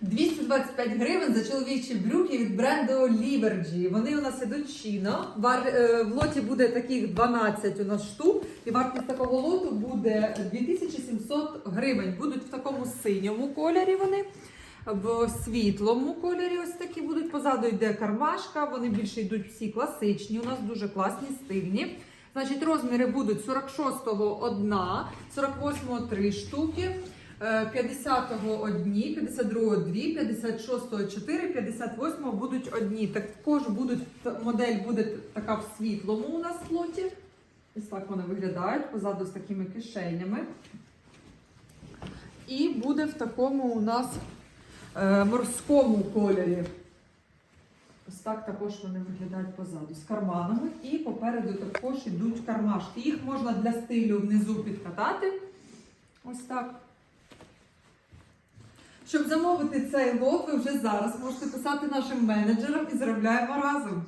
225 гривень за чоловічі брюки від бренду Libergy. Вони у нас ідуть чино. Е, в лоті буде таких 12 у нас штук, і вартість такого лоту буде 2700 гривень. Будуть в такому синьому кольорі вони. В світлому кольорі ось такі будуть. Позаду йде кармашка, вони більше йдуть всі класичні. У нас дуже класні, стильні. Значить, розміри будуть 46-го одна, 48-го три штуки, 50-го одні, 52-го дві, 56-го чотири, 58-го будуть одні. Також будуть модель буде така в світлому у нас в лоті. Ось так вони виглядають позаду з такими кишенями. І буде в такому у нас е, морському кольорі. Ось так також вони виглядають позаду з карманами. І попереду також йдуть кармашки. Їх можна для стилю внизу підкатати. Ось так. Щоб замовити цей лот, ви вже зараз можете писати нашим менеджерам і заробляємо разом.